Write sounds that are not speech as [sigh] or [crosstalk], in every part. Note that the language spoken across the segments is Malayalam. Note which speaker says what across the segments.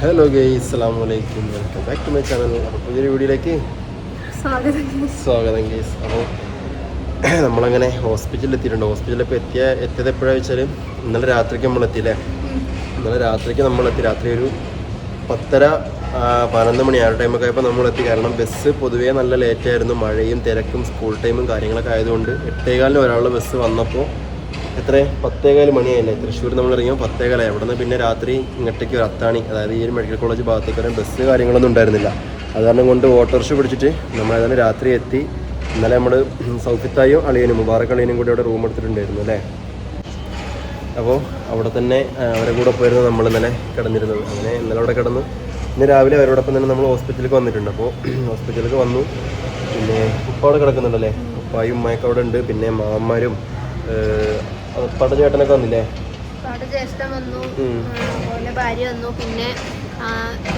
Speaker 1: ഹലോ ഗൈ അസ്സാം വലൈക്കും welcome back to my channel അപ്പോൾ പുതിയൊരു വീഡിയോയിലേക്ക്
Speaker 2: സ്വാഗതം
Speaker 1: ഗൈസ് അപ്പോൾ [clears throat] നമ്മളങ്ങനെ ഹോസ്പിറ്റലിൽ എത്തിയിട്ടുണ്ട്. ഹോസ്പിറ്റലിൽ ഇപ്പോൾ എത്തിയ എത്തിയത് എപ്പോഴാണ് വെച്ചാൽ ഇന്നലെ രാത്രിക്ക് നമ്മൾ എത്തിയില്ലേ? ഇന്നലെ രാത്രിക്ക് നമ്മൾ എത്തി. രാത്രി ഒരു പത്തര പതിനൊന്ന് മണി ആ ടൈമൊക്കെ ആയപ്പോൾ നമ്മൾ എത്തി. കാരണം ബസ് പൊതുവേ നല്ല ലേറ്റായിരുന്നു മഴയും തിരക്കും സ്കൂൾ ടൈമും കാര്യങ്ങളൊക്കെ ആയതുകൊണ്ട് എട്ടേകാലിന് ഒരാൾ ബസ് വന്നപ്പോൾ എത്ര? പത്തേകാൽ മണിയായില്ലേ? തൃശ്ശൂർ നമ്മൾ ഇറങ്ങിയോ പത്തേകാലായി. അവിടെ നിന്ന് പിന്നെ രാത്രി ഇങ്ങോട്ടേക്ക് ഒരു അത്താണി അതായത് ഈ ഒരു മെഡിക്കൽ കോളേജ് ഭാഗത്തേക്ക് വരാൻ ബസ് കാര്യങ്ങളൊന്നും ഉണ്ടായിരുന്നില്ല. അത് കാരണം കൊണ്ട് ഓട്ടോറിക്ഷ പിടിച്ചിട്ട് നമ്മൾ ഏതായാലും രാത്രി എത്തി. ഇന്നലെ നമ്മൾ സൗഫിത്തായും അളിയനും മുബാറക് അളിയനും കൂടി അവിടെ റൂം എടുത്തിട്ടുണ്ടായിരുന്നു അല്ലേ? അപ്പോൾ അവിടെ തന്നെ അവരെ കൂടെ പോയിരുന്നു നമ്മൾ ഇന്നലെ കിടന്നിരുന്നത്. അങ്ങനെ ഇന്നലെ അവിടെ കിടന്നു. ഇന്ന് രാവിലെ അവരോടൊപ്പം തന്നെ നമ്മൾ ഹോസ്പിറ്റലിൽ വന്നിട്ടുണ്ട്. അപ്പോൾ ഹോസ്പിറ്റലിലേക്ക് [clears throat] വന്നു. പിന്നെ ഉപ്പ അവിടെ കിടക്കുന്നുണ്ടല്ലേ? ഉപ്പായും ഉമ്മയൊക്കെ അവിടെ ഉണ്ട്. പിന്നെ മാമന്മാരും പട ചേട്ടനൊക്കെ വന്നില്ലേ?
Speaker 2: പട ജ്യേഷ്ഠൻ വന്നു. ഓലെ ഭാര്യ വന്നു. പിന്നെ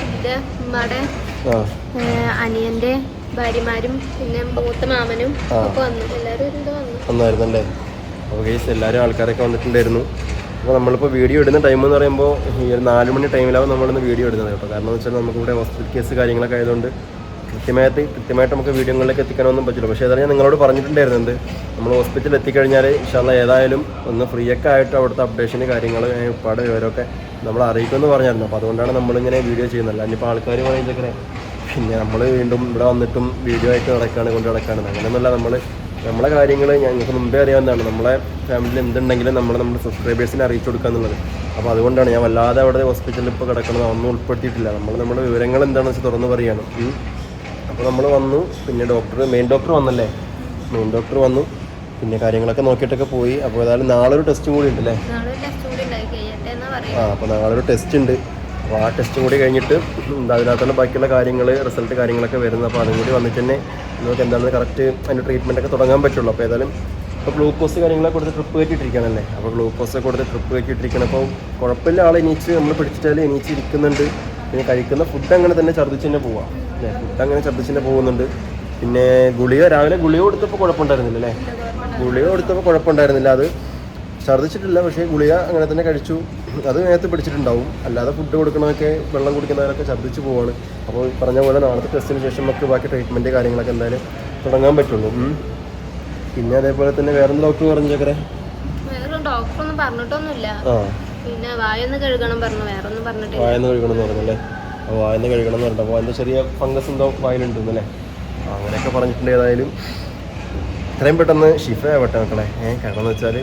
Speaker 2: എന്റെ ഉമ്മയുടെ അനിയന്റെ ഭാര്യമാരും പിന്നെ മൂത്ത മാമനും. ഒക്കെ വന്നു. എല്ലാവരും വന്നു.
Speaker 1: വന്നായിരുന്നല്ലേ? അപ്പോൾ കേസ് എല്ലാവരും ആൾക്കാരൊക്കെ വന്നിട്ടുണ്ടായിരുന്നു. അപ്പോൾ നമ്മളിപ്പോൾ വീഡിയോ ഇടുന്ന ടൈം എന്ന് പറയുമ്പോൾ ഈ ഒരു നാല് മണി ടൈമിലാവും നമ്മളിന്ന് വീഡിയോ ഇടുന്നത്. കേട്ടോ കാരണം എന്ന് വെച്ചാൽ നമുക്കിവിടെ ഹോസ്പിറ്റൽ കേസ് കാര്യങ്ങളൊക്കെ ആയതുകൊണ്ട് കൃത്യമായിട്ട് കൃത്യമായിട്ട് നമുക്ക് വീഡിയോകളിലേക്ക് എത്തിക്കാനൊന്നും പറ്റില്ല. പക്ഷേ ഏതായാലും ഞാൻ നിങ്ങളോട് പറഞ്ഞിട്ടുണ്ടായിരുന്നുണ്ട് നമ്മൾ ഹോസ്പിറ്റലിൽ എത്തിക്കഴിഞ്ഞാൽ ഇഷ്ടമുള്ള ഏതായാലും ഒന്ന് ഫ്രീ ഒക്കെ ആയിട്ട് അവിടുത്തെ അപ്ഡേഷന് കാര്യങ്ങൾ ഉപ്പാട് വിവരമൊക്കെ നമ്മൾ അറിയിക്കുമെന്ന് പറഞ്ഞായിരുന്നു. അപ്പോൾ അതുകൊണ്ടാണ് നമ്മളിങ്ങനെ വീഡിയോ ചെയ്യുന്നത്. ഇനിയിപ്പോൾ ആൾക്കാർ പറയുന്നതൊക്കെ പിന്നെ നമ്മൾ വീണ്ടും ഇവിടെ വന്നിട്ടും വീഡിയോ ആയിട്ട് നടക്കുകയാണ് കൊണ്ട് നടക്കുകയാണ് അങ്ങനെയൊന്നുമല്ല നമ്മൾ നമ്മളെ കാര്യങ്ങൾ ഞങ്ങൾക്ക് മുമ്പേ അറിയാവുന്നതാണ്. നമ്മളെ ഫാമിലിയിൽ എന്തുണ്ടെങ്കിലും നമ്മൾ നമ്മുടെ സബ്സ്ക്രൈബേഴ്സിനെ അറിയിച്ചു കൊടുക്കുക എന്നുള്ളത്. അപ്പോൾ അതുകൊണ്ടാണ് ഞാൻ വല്ലാതെ അവിടെ ഹോസ്പിറ്റലിൽ ഇപ്പോൾ കിടക്കുന്നത് ഒന്നും ഉൾപ്പെടുത്തിയിട്ടില്ല. നമ്മൾ നമ്മുടെ വിവരങ്ങൾ എന്താണെന്ന് വെച്ചാൽ തുറന്ന് പറയുകയാണ്. അപ്പോൾ നമ്മൾ വന്നു. പിന്നെ ഡോക്ടർ മെയിൻ ഡോക്ടർ വന്നല്ലേ? മെയിൻ ഡോക്ടർ വന്നു. പിന്നെ കാര്യങ്ങളൊക്കെ നോക്കിയിട്ടൊക്കെ പോയി. അപ്പോൾ ഏതായാലും നാളെ ഒരു ടെസ്റ്റും കൂടി ഉണ്ടല്ലേ ആ അപ്പോൾ നാളെ ഒരു ടെസ്റ്റ് ഉണ്ട്. അപ്പോൾ ആ ടെസ്റ്റും കൂടി കഴിഞ്ഞിട്ട് അതിനകത്തുള്ള ബാക്കിയുള്ള കാര്യങ്ങൾ റിസൾട്ട് കാര്യങ്ങളൊക്കെ വരുന്നത്. അപ്പോൾ അതും കൂടി വന്നിട്ട് തന്നെ നമുക്ക് എന്താണെന്ന് കറക്റ്റ് അതിന്റെ ട്രീറ്റ്മെന്റ് ഒക്കെ തുടങ്ങാൻ പറ്റുള്ളൂ. അപ്പോൾ ഏതായാലും അപ്പോൾ ഗ്ലൂക്കോസ് കാര്യങ്ങളൊക്കെ കൊടുത്ത് ട്രിപ്പ് കയറ്റിയിട്ടിരിക്കണല്ലേ അപ്പോൾ ഗ്ലൂക്കോസ് കൊടുത്ത് ട്രിപ്പ് കയറ്റിയിട്ടിരിക്കണം അപ്പോൾ കുഴപ്പമില്ല. ആൾ എണീച്ച് നമ്മൾ പിടിച്ചിട്ടാൽ എണീച്ച് ഇരിക്കുന്നുണ്ട്. പിന്നെ കഴിക്കുന്ന ഫുഡ് അങ്ങനെ തന്നെ ഛർദ്ദിച്ച് തന്നെ പോവാം. അല്ലേ? ഫുഡ് അങ്ങനെ ഛർദ്ദിച്ച് തന്നെ പോകുന്നുണ്ട്. പിന്നെ ഗുളിക രാവിലെ ഗുളിക കൊടുത്തപ്പോൾ കുഴപ്പമുണ്ടായിരുന്നില്ല അല്ലേ? ഗുളിക കൊടുത്തപ്പോൾ കുഴപ്പമുണ്ടായിരുന്നില്ല. അത് ഛർദ്ദിച്ചിട്ടില്ല പക്ഷേ ഗുളിക അങ്ങനെ തന്നെ കഴിച്ചു. അത് നേരത്തെ പിടിച്ചിട്ടുണ്ടാവും. അല്ലാതെ ഫുഡ് കൊടുക്കണമൊക്കെ വെള്ളം കുടിക്കുന്നവരൊക്കെ ഛർദ്ദിച്ച് പോവാണ്. അപ്പോൾ പറഞ്ഞ പോലെ നാളത്തെ ടെസ്റ്റിന് ശേഷം നമുക്ക് ബാക്കി ട്രീറ്റ്മെന്റ് കാര്യങ്ങളൊക്കെ എന്തായാലും തുടങ്ങാൻ പറ്റുള്ളൂ. പിന്നെ അതേപോലെ തന്നെ വേറെ ഡോക്ടർ പറഞ്ഞു ചക്കരെ?
Speaker 2: വേറെ ഡോക്ടറൊന്നും പറഞ്ഞിട്ടൊന്നുമില്ല.
Speaker 1: ആ.
Speaker 2: പിന്നെ കഴുകണം പറഞ്ഞു. വേറെ ഒന്നും പറഞ്ഞിട്ടില്ല.
Speaker 1: കഴുകണം എന്ന് പറഞ്ഞല്ലേ? അപ്പോൾ വായന്ന് കഴുകണം എന്ന് പറഞ്ഞിട്ട് അപ്പോൾ അതിന്റെ ചെറിയ ഫംഗസ് എന്തോ വായിലുണ്ടെന്നല്ലേ? അങ്ങനെയൊക്കെ പറഞ്ഞിട്ടുണ്ട് ഏതായാലും. എത്രയും പെട്ടെന്ന് ഷിഫ ആവട്ടെ മക്കളെ. ഏഹ് കാരണം എന്ന് വെച്ചാൽ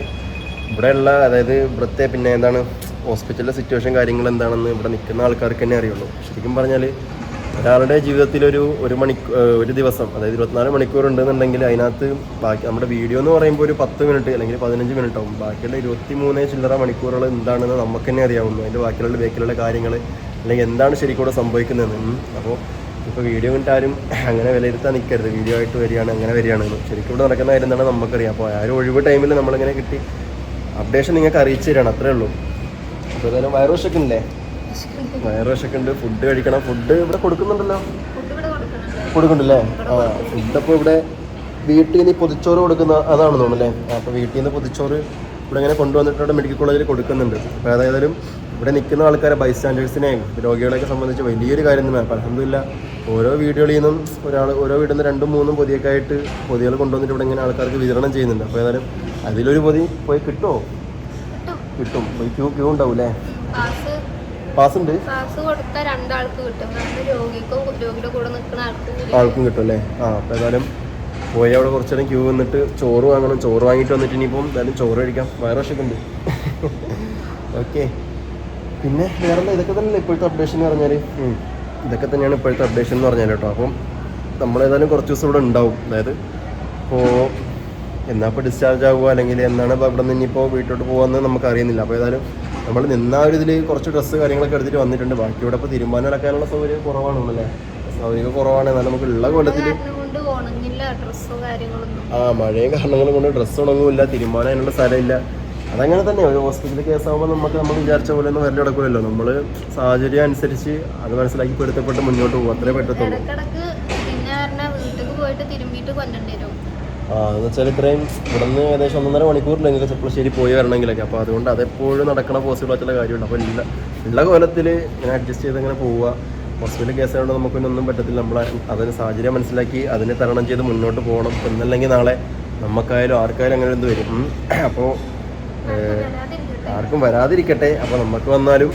Speaker 1: ഇവിടെയുള്ള അതായത് ഇവിടുത്തെ പിന്നെ എന്താണ് ഹോസ്പിറ്റലിലെ സിറ്റുവേഷൻ കാര്യങ്ങൾ എന്താണെന്ന് ഇവിടെ നിൽക്കുന്ന ആൾക്കാർക്ക് തന്നെ അറിയുള്ളൂ. ശരിക്കും പറഞ്ഞാൽ ഒരാളുടെ ജീവിതത്തിൽ ഒരു ഒരു മണി ഒരു ദിവസം അതായത് ഇരുപത്തിനാല് മണിക്കൂർ ഉണ്ടെന്നുണ്ടെങ്കിൽ അതിനകത്ത് ബാക്കി നമ്മുടെ വീഡിയോ എന്ന് പറയുമ്പോൾ ഒരു പത്ത് മിനിറ്റ് അല്ലെങ്കിൽ പതിനഞ്ച് മിനിറ്റ് ആവും ബാക്കിയുള്ള ഇരുപത്തി മൂന്ന് ചില്ലറ മണിക്കൂറുകൾ എന്താണെന്ന് നമുക്ക് തന്നെ അറിയാവുള്ളൂ അതിന്റെ ബാക്കിയുള്ള ബാക്കിലുള്ള കാര്യങ്ങൾ അല്ലെങ്കിൽ എന്താണ് ശരിക്കൂടെ സംഭവിക്കുന്നത് അപ്പോൾ ഇപ്പോൾ വീഡിയോ കണ്ടിട്ട് ആരും അങ്ങനെ വിലയിരുത്താൻ നിൽക്കരുത്. വീഡിയോ ആയിട്ട് വരികയാണ് അങ്ങനെ വരികയാണെന്ന്. ശരിക്കും ഇവിടെ നടക്കുന്ന കാര്യം എന്താണ് നമുക്കറിയാം. അപ്പോൾ ആ ഒരു ഒഴിവ് ടൈമിൽ നമ്മളിങ്ങനെ കിട്ടി. അപ്ഡേഷൻ നിങ്ങൾക്ക് അറിയിച്ചു തരാണ് അത്രേ ഉള്ളൂ. അപ്പോൾ ഏതായാലും വയറ് വിശക്കുന്നില്ലേ വയറ് വിശക്കുന്നുണ്ട് ഫുഡ് കഴിക്കണം. ഫുഡ് ഇവിടെ കൊടുക്കുന്നുണ്ടല്ലോ. കൊടുക്കുന്നുണ്ടല്ലേ? ആ ഫുഡ് അപ്പോൾ ഇവിടെ വീട്ടിൽ നിന്ന് പൊതിച്ചോറ് കൊടുക്കുന്ന അതാണെന്ന് തോന്നുന്നല്ലേ? അപ്പോൾ വീട്ടിൽ നിന്ന് പൊതിച്ചോറ് ഇവിടെ ഇങ്ങനെ കൊണ്ടുവന്നിട്ട് ഇവിടെ മെഡിക്കൽ കോളേജിൽ കൊടുക്കുന്നുണ്ട്. അപ്പോൾ ഏതായാലും ഇവിടെ നിൽക്കുന്ന ആൾക്കാരെ ബൈസ്റ്റാൻഡേഴ്സിനെയും രോഗികളെയൊക്കെ സംബന്ധിച്ച് വലിയൊരു കാര്യം തന്നെയാണ് അലഹമില്ല ഓരോ വീടുകളിൽ നിന്നും ഒരാൾ ഓരോ വീട്ടിൽ നിന്ന് രണ്ടും മൂന്നും പൊതിയൊക്കെ ആയിട്ട് പൊതികൾ കൊണ്ടുവന്നിട്ട് ഇവിടെ ഇങ്ങനെ ആൾക്കാർക്ക് വിതരണം ചെയ്യുന്നുണ്ട്. അപ്പോൾ ഏതായാലും അതിലൊരു പൊതി പോയി കിട്ടുമോ
Speaker 2: കിട്ടും.
Speaker 1: കിട്ടും. പോയി ക്യൂ ക്യൂ ഉണ്ടാവും അല്ലേ
Speaker 2: പാസ്
Speaker 1: ഉണ്ട്
Speaker 2: പാസ് കൊടുത്താൽ രണ്ടാൾക്ക് കിട്ടും. രണ്ട് രോഗിക്കും രോഗിയുടെ കൂടെ നിൽക്കുന്ന ആൾക്കും കിട്ടും.
Speaker 1: ആൾക്കും കിട്ടും അല്ലേ? ആ അപ്പം ഏതായാലും പോയി അവിടെ കുറച്ച് നേരം ക്യൂ നിന്നിട്ട് ചോറ് വാങ്ങണം. ചോറ് വാങ്ങിയിട്ട് വന്നിട്ട് ഇനിയിപ്പം എന്തായാലും ചോറ് കഴിക്കാം. വയറൊക്കെ ഓക്കെ [laughs] പിന്നെ വേറെ എന്താ ഇതൊക്കെ തന്നെയല്ലേ ഇപ്പോഴത്തെ അപ്ഡേഷൻ എന്ന് പറഞ്ഞാൽ ഇതൊക്കെ തന്നെയാണ് ഇപ്പോഴത്തെ അപ്ഡേഷൻ എന്ന് പറഞ്ഞാൽ കേട്ടോ. അപ്പം നമ്മളേതായാലും കുറച്ച് ദിവസം ഇവിടെ ഉണ്ടാവും. അതായത് ഇപ്പോൾ എന്നാ ഇപ്പോൾ ഡിസ്ചാർജ് ആവുക അല്ലെങ്കിൽ എന്നാണ് ഇവിടെ നിന്ന് ഇനിയിപ്പോൾ വീട്ടിലോട്ട് പോകുക നമുക്ക് അറിയുന്നില്ല അപ്പോൾ ഏതായാലും നമ്മൾ നിന്ന ആ ഒരു ഇതിൽ കുറച്ച് ഡ്രസ്സ് കാര്യങ്ങളൊക്കെ എടുത്തിട്ട് വന്നിട്ടുണ്ട്. ബാക്കി ഇവിടെ ഇപ്പോൾ തീരുമാനം എടുക്കാനുള്ള സൗകര്യം കുറവാണല്ലേ സൗകര്യം കുറവാണ്. എന്നാൽ നമുക്ക് ഉള്ള കൊല്ലത്തിൽ ആ മഴയും കാരണങ്ങളും കൊണ്ട് ഡ്രസ്സ് ഉണങ്ങുമില്ല. തീരുമാനം അതിനുള്ള സ്ഥലമില്ല. അതങ്ങനെ തന്നെ ഒരു ഹോസ്പിറ്റൽ കേസാകുമ്പോൾ നമുക്ക് നമ്മൾ വിചാരിച്ച പോലെ ഒന്നും വരൽ നടക്കില്ലല്ലോ നമ്മൾ സാഹചര്യം അനുസരിച്ച് അത് മനസ്സിലാക്കി പൊരുത്തപ്പെട്ട് മുന്നോട്ട് പോകും അത്രേ പറ്റത്തുള്ളൂ.
Speaker 2: വീട്ടിൽ പോയിട്ട് തിരുമ്പിയിട്ട്
Speaker 1: എന്ന് വെച്ചാൽ ഇത്രയും ഇവിടുന്ന് ഏകദേശം ഒന്നര മണിക്കൂറിലെങ്കിലും ചെപ്പളശ്ശേരി പോയി വരണമെങ്കിലൊക്കെ. അപ്പോൾ അതുകൊണ്ട് അതെപ്പോഴും നടക്കണ പോസിബിൾ ആയിട്ടുള്ള കാര്യമുണ്ട് അപ്പോൾ ഇല്ല ഉള്ള കോലത്തിൽ ഇങ്ങനെ അഡ്ജസ്റ്റ് ചെയ്ത് ഇങ്ങനെ പോവുക ഹോസ്പിറ്റൽ കേസായതുകൊണ്ട് നമുക്ക് ഒന്നും പറ്റത്തില്ല. നമ്മൾ അതിന് സാഹചര്യം മനസ്സിലാക്കി അതിനെ തരണം ചെയ്ത് മുന്നോട്ട് പോകണം. എന്നല്ലെങ്കിൽ നാളെ നമുക്കായാലും ആർക്കായാലും അങ്ങനെ എന്ത് വരും. അപ്പോൾ ആർക്കും വരാതിരിക്കട്ടെ. അപ്പോൾ നമുക്ക് വന്നാലും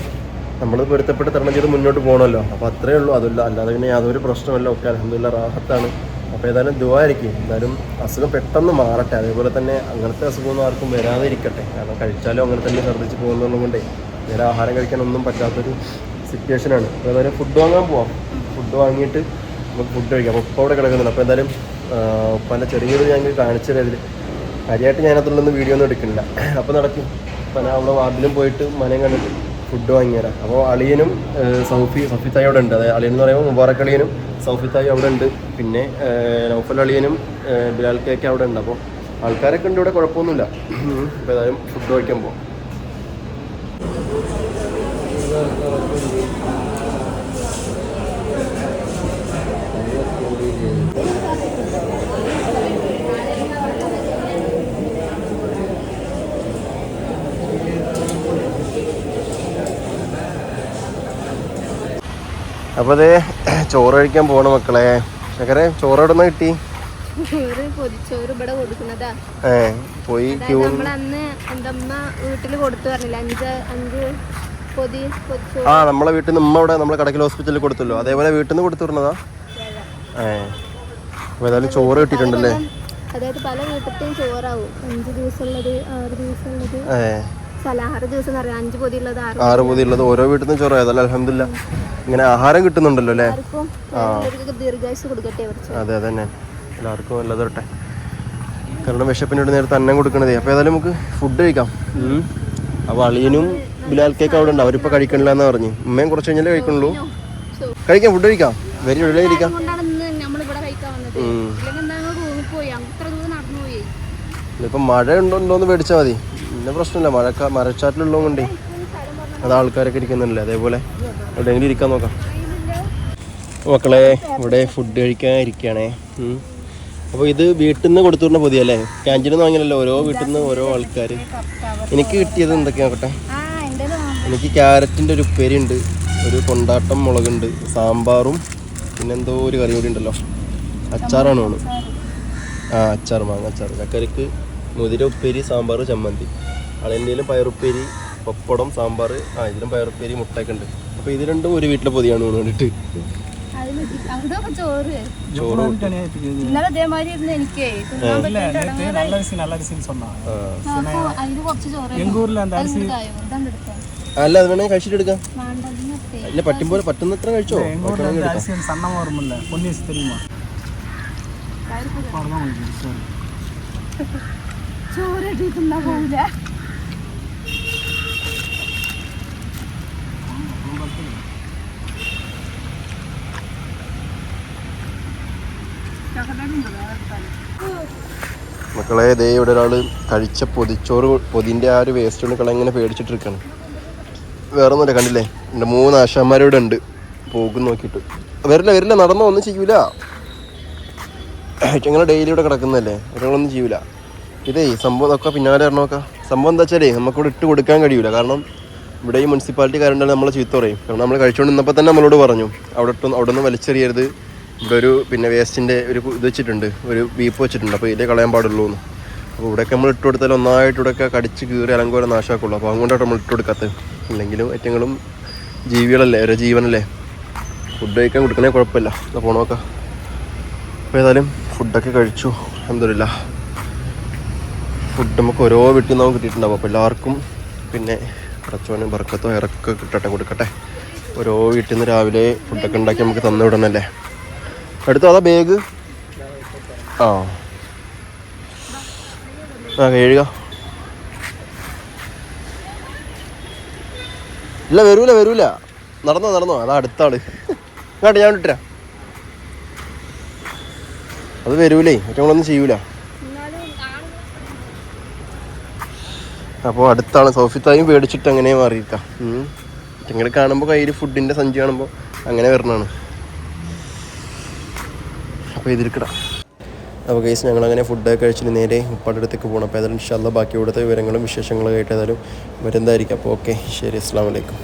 Speaker 1: നമ്മൾ പൊരുത്തപ്പെട്ട് തരണം ചെയ്ത് മുന്നോട്ട് പോകണമല്ലോ അപ്പോൾ അത്രയേ ഉള്ളൂ. അതല്ല അല്ലാതെ പിന്നെ യാതൊരു പ്രശ്നമല്ല. ഒക്കെ അലഹമില്ല റാഹത്താണ്. അപ്പോൾ ഏതായാലും ദുവായിരിക്കും എന്തായാലും അസുഖം പെട്ടെന്ന് മാറട്ടെ. അതേപോലെ തന്നെ അങ്ങനത്തെ അസുഖമൊന്നും ആർക്കും വരാതിരിക്കട്ടെ. കാരണം കഴിച്ചാലും അങ്ങനെ തന്നെ ഛർദ്ദിച്ച് പോകുന്നതുകൊണ്ടേ നേരെ ആഹാരം കഴിക്കാനൊന്നും പറ്റാത്തൊരു സിറ്റുവേഷനാണ് അപ്പോൾ ഏതായാലും ഫുഡ് വാങ്ങാൻ പോവാം. ഫുഡ് വാങ്ങിയിട്ട് നമുക്ക് ഫുഡ് കഴിക്കാം. അപ്പോൾ അവിടെ കിടക്കുന്നുണ്ട്. അപ്പോൾ എന്തായാലും ഉപ്പാന്റെ ചെറിയൊരു ഞാൻ കാണിച്ചു തരതിൽ കാര്യമായിട്ട് ഞാനതിലൊന്നും വീഡിയോ ഒന്നും എടുക്കുന്നില്ല. അപ്പോൾ നടക്കും. അപ്പം ഞാൻ അവിടെ വാർഡിലും പോയിട്ട് മനയും കണ്ടിട്ട് ഫുഡ് വാങ്ങിയരാം അപ്പോൾ അളിയനും സൗഫി സൗഫി തായി അവിടെ ഉണ്ട്. അതായത് അളിയൻ എന്ന് പറയുമ്പോൾ മുബാറക് അളിയനും സൗഫി തായി അവിടെ ഉണ്ട്. പിന്നെ നൗഫൽ അളിയനും ബിലാൽ കേക്ക് അവിടെ ഉണ്ട്. അപ്പോൾ ആൾക്കാരൊക്കെ ഉണ്ട് ഇവിടെ കുഴപ്പമൊന്നുമില്ല. അപ്പോൾ ഏതായാലും ഫുഡ് കഴിക്കാൻ പോകാം അപ്പോൾ അതെ ചോറ് കഴിക്കാൻ പോണ മക്കളെ. ശകരെ ചോറ് എവിടെ നിന്ന് കിട്ടി ഏ പോയി ക്യൂ ആ നമ്മളെ വീട്ടിൽ നിന്ന് ഉമ്മ നമ്മളെ കടക്കൽ ഹോസ്പിറ്റലിൽ കൊടുത്തല്ലോ അതേപോലെ വീട്ടിൽ നിന്ന് കൊടുത്തു വിടുന്നതാ. ഏ അപ്പോൾ ഏതായാലും ചോറ് കിട്ടിയിട്ടുണ്ടല്ലേ?
Speaker 2: അതായത് പല വീട്ടിലത്തെയും ചോറാവും. അഞ്ച് ദിവസമുള്ളത് ആറ് ദിവസമുള്ളത്.
Speaker 1: ഏ
Speaker 2: ആറ് ദിവസം എന്ന് അഞ്ച് പൊതി ഉള്ളത് ആറ്
Speaker 1: ഓരോ വീട്ടിൽ നിന്ന് ചോറ് ഏതായാലും അലഹമില്ല ഇങ്ങനെ ആഹാരം കിട്ടുന്നുണ്ടല്ലോ അല്ലേ?
Speaker 2: ദീർഘായുസ് കൊടുക്കട്ടെ
Speaker 1: അതെ തന്നെ. എല്ലാവർക്കും നല്ലത് വരട്ടെ. കാരണം വിശപ്പിനോട് നേരത്തെ അന്നം കൊടുക്കണതേ. അപ്പോൾ ഏതായാലും നമുക്ക് ഫുഡ് കഴിക്കാം. അപ്പൊ അപ്പോൾ അളിയനും ബിലാൽ കേക്ക് അവിടെ ഉണ്ട്. അവരിപ്പോൾ കഴിക്കണില്ല എന്ന് പറഞ്ഞു. ഉമ്മയും കുറച്ച് കഴിഞ്ഞാലേ കഴിക്കണുള്ളൂ കഴിക്കാം ഫുഡ് കഴിക്കാം. വരി ഉള്ളിൽ ഇരിക്കാം ഇപ്പം മഴ ഉണ്ടോ ഉണ്ടോ എന്ന് പേടിച്ചാൽ മതി. പിന്നെ പ്രശ്നമില്ല. മഴക്ക മരച്ചാറ്റിലുള്ളതുകൊണ്ടേ അത് ആൾക്കാരൊക്കെ ഇരിക്കുന്നുണ്ടല്ലേ. അതേപോലെ എവിടെയെങ്കിലും ഇരിക്കാൻ നോക്കാം. മക്കളെ ഇവിടെ ഫുഡ് കഴിക്കാൻ ഇരിക്കുകയാണേ. അപ്പോൾ ഇത് വീട്ടിൽ നിന്ന് കൊടുത്തുവിടുന്ന പൊതിയല്ലേ? ക്യാന്റീനിൽ നിന്ന് വാങ്ങിയല്ലോ ഓരോ വീട്ടിൽ നിന്ന് ഓരോ ആൾക്കാർ എനിക്ക് കിട്ടിയത്
Speaker 2: എന്റെ
Speaker 1: എനിക്ക് ക്യാരറ്റിന്റെ ഒരു ഉപ്പേരി ഉണ്ട് ഒരു കൊണ്ടാട്ടം മുളകുണ്ട് സാമ്പാറും പിന്നെ എന്തോ ഒരു കറി കൂടി ഉണ്ടല്ലോ. അച്ചാറാണ് വേണം ആ അച്ചാർ മാങ്ങ അച്ചാർ. ചക്കരക്ക് മുതിര ഉപ്പേരി സാമ്പാർ ചമ്മന്തി അളേന്റെയിലും പയറുപ്പേരി പപ്പടം സാമ്പാർ ആ ഇതിലും പയറുപ്പേരി മുട്ടയൊക്കെ ഉണ്ട്. അപ്പൊ ഇത് രണ്ടും ഒരു വീട്ടിലെ പൊതിയാണ്
Speaker 2: വേണ്ടിട്ട്
Speaker 1: അല്ല അത് വേണമെങ്കിൽ കഴിച്ചിട്ട് പറ്റുമ്പോൾ പറ്റുന്നത്ര കഴിച്ചോ?
Speaker 3: സണ്ണം ഓർമ്മ [laughs]
Speaker 2: ചോറ് തിന്നാ പോവില്ല
Speaker 1: മക്കളെ ദേ ഇവിടെ ഒരാൾ കഴിച്ച പൊതിച്ചോറ് പൊതിന്റെ ആ ഒരു വേസ്റ്റ് കൊണ്ട് കള ഇങ്ങനെ പേടിച്ചിട്ടിരിക്കാണ്. വേറെ ഒന്നുമില്ല കണ്ടില്ലേ? എന്റെ മൂന്ന് ആശാന്മാരിവിടെ ഉണ്ട്. പോകും നോക്കിയിട്ട്. വരില്ല വരില്ല നടന്നോ ഒന്നും ചെയ്യൂല. ഞങ്ങൾ ഡെയിലി ഇവിടെ കിടക്കുന്നതല്ലേ? ഒരാളൊന്നും ചെയ്യൂല. ഇതേ സംഭവം നോക്കുക പിന്നാലെ ഇറങ്ങി സംഭവം എന്താ വെച്ചാലേ നമുക്കിവിടെ ഇട്ട് കൊടുക്കാൻ കഴിയൂല. കാരണം ഇവിടെ ഈ മുനിസിപ്പാലിറ്റി കാരുണ്ടാണ് നമ്മളെ ചീത്ത പറയും. കാരണം നമ്മൾ കഴിച്ചുകൊണ്ട് നിന്നപ്പോൾ തന്നെ നമ്മളോട് പറഞ്ഞു. അവിടെ ഇട്ട് അവിടെ നിന്ന് വലിച്ചെറിയരുത്. ഇവിടെ ഒരു പിന്നെ വേസ്റ്റിന്റെ ഒരു ഇത് വെച്ചിട്ടുണ്ട്. ഒരു വീപ്പ് വെച്ചിട്ടുണ്ട്. അപ്പോൾ ഇതിലേ കളയാൻ പാടുള്ളൂ എന്ന് അപ്പോൾ ഇവിടെയൊക്കെ നമ്മൾ ഇട്ട് കൊടുത്താൽ ഒന്നായിട്ട് ഇവിടെയൊക്കെ കടിച്ച് കീറി അലങ്കോലെ നാശമാക്കുള്ളൂ. അപ്പോൾ അതുകൊണ്ടാണ് നമ്മൾ ഇട്ട് കൊടുക്കാത്തത്. ഇല്ലെങ്കിലും ഏറ്റങ്ങളും ജീവികളല്ലേ ഒരു ജീവനല്ലേ. ഫുഡ് കഴിക്കാൻ കൊടുക്കണേ കുഴപ്പമില്ല. എന്നാൽ നോക്കാം അപ്പോൾ ഏതായാലും ഫുഡൊക്കെ കഴിച്ചു. അലഹമില്ല ഫുഡ് നമുക്ക് ഓരോ വീട്ടിൽ നിന്നും കിട്ടിയിട്ടുണ്ടാവും. അപ്പോൾ എല്ലാവർക്കും പിന്നെ കുറച്ചോനും ബർക്കത്തോ ഇറക്കൊക്കെ കിട്ടട്ടെ കൊടുക്കട്ടെ. ഓരോ വീട്ടിൽ നിന്ന് രാവിലെ ഫുഡൊക്കെ ഉണ്ടാക്കി നമുക്ക് തന്നു വിടണല്ലേ? എടുത്തോ അതാ ബാഗ് ആ. ആ കഴുക. ഇല്ല വരൂല വരൂല. നടന്നോ നടന്നോ. അതാ അടുത്താൾ. ഇങ്ങോട്ട് ഞാൻ വിട്ടുതരാം അത് വരൂലേ മറ്റൊന്നും ചെയ്യൂല. അപ്പോൾ അടുത്താണ് സോഫിത്തായും പേടിച്ചിട്ട് അങ്ങനെ മാറിയിരിക്കാം. ഇങ്ങനെ കാണുമ്പോൾ കയ്യിൽ ഫുഡിന്റെ സഞ്ചി കാണുമ്പോൾ അങ്ങനെ വരണതാണ് അപ്പോൾ ഇതിരിക്കട അപ്പോൾ കേസ് ഞങ്ങളങ്ങനെ ഫുഡൊക്കെ കഴിച്ചിട്ട് നേരെ ഉപ്പാടെ അടുത്തേക്ക് പോകണം അപ്പോൾ ഏതായാലും ഇൻഷാല്ല ബാക്കി ഇവിടുത്തെ വിവരങ്ങളും വിശേഷങ്ങളും ആയിട്ട് ഏതായാലും വരുന്നതായിരിക്കും അപ്പോൾ ഓക്കെ ശരി അസ്സാം വലൈക്കും